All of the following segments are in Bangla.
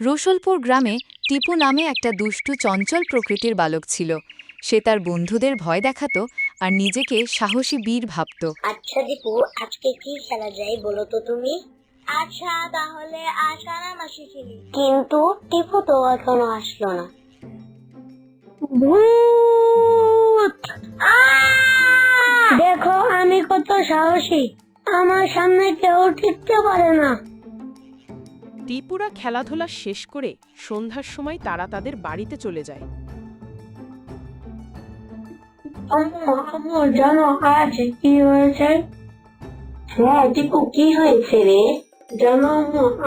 রসুলপুর গ্রামে টিপু নামে একটা দুষ্টু চঞ্চল প্রকৃতির বালক ছিল। সে তার বন্ধুদের ভয় দেখাতো আর নিজেকে সাহসী বীর ভাবত। আচ্ছা দীপু আজকে কি খেলা যায় বলো তো তুমি? আচ্ছা তাহলে আষাঢ় মাসে খেলি। কিন্তু টিপু তো এখনও আসলো না। ভূত! দেখো আমি কত সাহসী। আমার সামনে কেউ টিকতে পারে না। ত্রিপুরা খেলাধুলা শেষ করে সন্ধ্যার সময় তারা তাদের বাড়িতে চলে যায় জানো আজ কি হয়েছে হ্যাঁ টিপু কি হয়েছে রে জানো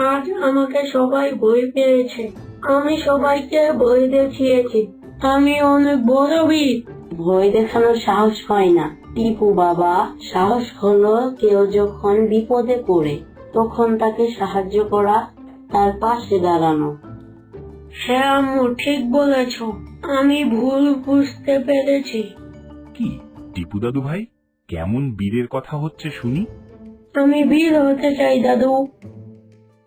আজ আমাকে সবাই বই পেয়েছে আমি সবাইকে বই দেখিয়েছি আমি অনেক বড় বীর ভয় দেখানোর সাহস হয় না টিপু বাবা সাহস হলো কেউ যখন বিপদে পড়ে তখন তাকে সাহায্য করা তার পাশে দাঁড়ানো। হ্যাঁ আম্মু ঠিক বলেছ। আমি ভুল বুঝতে পেরেছি। কি টিপু দাদু ভাই? কেমন বীরের কথা হচ্ছে শুনি? আমি বীর হতে চাই দাদু।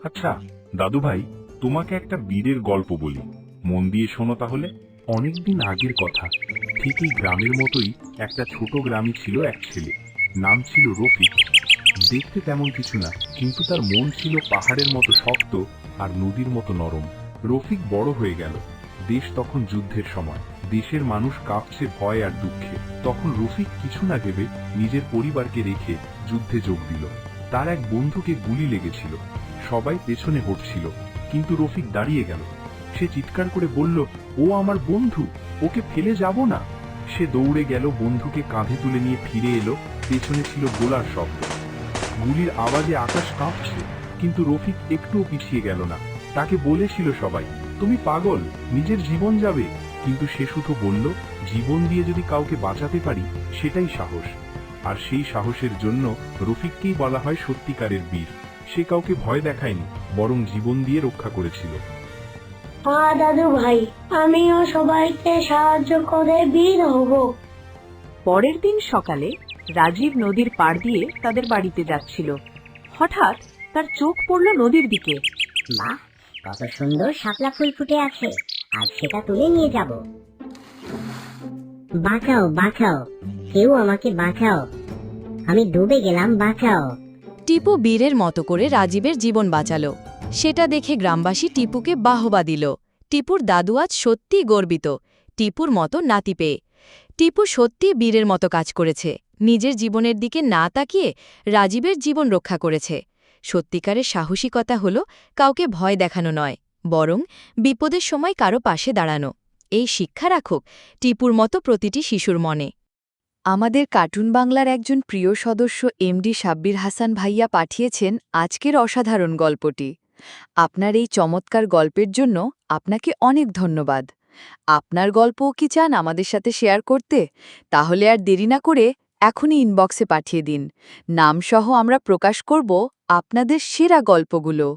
আচ্ছা দাদু ভাই তোমাকে একটা বীরের গল্প বলি। মন দিয়ে শোনো তাহলে। অনেকদিন আগের কথা। ঠিকই গ্রামের মতোই একটা ছোট গ্রামে ছিল এক ছেলে। নাম ছিল রফিক। দেখতে তেমন কিছু না, কিন্তু তার মন ছিল পাহাড়ের মতো শক্ত আর নদীর মতো নরম। রফিক বড় হয়ে গেল। দেশ তখন যুদ্ধের সময়। দেশের মানুষ কাঁপছে ভয় আর দুঃখে। তখন রফিক কিছু না ভেবে নিজের পরিবারকে রেখে যুদ্ধে যোগ দিল। তার এক বন্ধুকে গুলি লেগেছিল। সবাই পেছনে হটছিল, কিন্তু রফিক দাঁড়িয়ে গেল। সে চিৎকার করে বলল, ও আমার বন্ধু, ওকে ফেলে যাব না? সে দৌড়ে গেল, বন্ধুকে কাঁধে তুলে নিয়ে ফিরে এলো। পেছনে ছিল গোলার শব্দ। গুলির আওয়াজে আকাশ কাঁপছে কিন্তু রফিক একটুও পিছিয়ে গেল না। তাকে বলেছিল সবাই তুমি পাগল নিজের জীবন যাবে। কিন্তু সে শুধু বলল জীবন দিয়ে যদি কাউকে বাঁচাতে পারি সেটাই সাহস। আর সেই সাহসের জন্য রফিককেই বলা হয় সত্যিকারের বীর। সে কাউকে ভয় দেখায়নি বরং জীবন দিয়ে রক্ষা করেছিল। হ্যাঁ দাদু ভাই আমিও সবাইকে সাহায্য করে বীর হব। পরের দিন সকালে রাজীব নদীর পাড় দিয়ে তাদের বাড়িতে যাচ্ছিল। হঠাৎ তার চোখ পড়ল নদীর দিকে। বাহ কত সুন্দর শাপলা ফুল ফুটে আছে। আজ সেটা তুলে নিয়ে যাব। বাঁচাও বাঁচাও। কেউ আমাকে বাঁচাও। আমি ডুবে গেলাম বাঁচাও। টিপু বীরের মতো করে রাজীবের জীবন বাঁচালো। সেটা দেখে গ্রামবাসী টিপুকে বাহবা দিল। টিপুর দাদু আজ সত্যিই গর্বিত। টিপুর মতো নাতি পেয়ে। টিপু সত্যি বীরের মতো কাজ করেছে। নিজের জীবনের দিকে না তাকিয়ে রাজীবের জীবন রক্ষা করেছে। সত্যিকারের সাহসিকতা হল কাউকে ভয় দেখানো নয়, বরং বিপদের সময় কারও পাশে দাঁড়ানো। এই শিক্ষা রাখুক টিপুর মতো প্রতিটি শিশুর মনে। আমাদের কার্টুন বাংলার একজন প্রিয় সদস্য এমডি সাব্বির হাসান ভাইয়া পাঠিয়েছেন আজকের অসাধারণ গল্পটি। আপনার এই চমৎকার গল্পের জন্য আপনাকে অনেক ধন্যবাদ। আপনার গল্পও কি চান আমাদের সাথে শেয়ার করতে? তাহলে আর দেরি না করে এখনই ইনবক্সে পাঠিয়ে দিন। নামসহ আমরা প্রকাশ করব আপনাদের সেরা গল্পগুলো।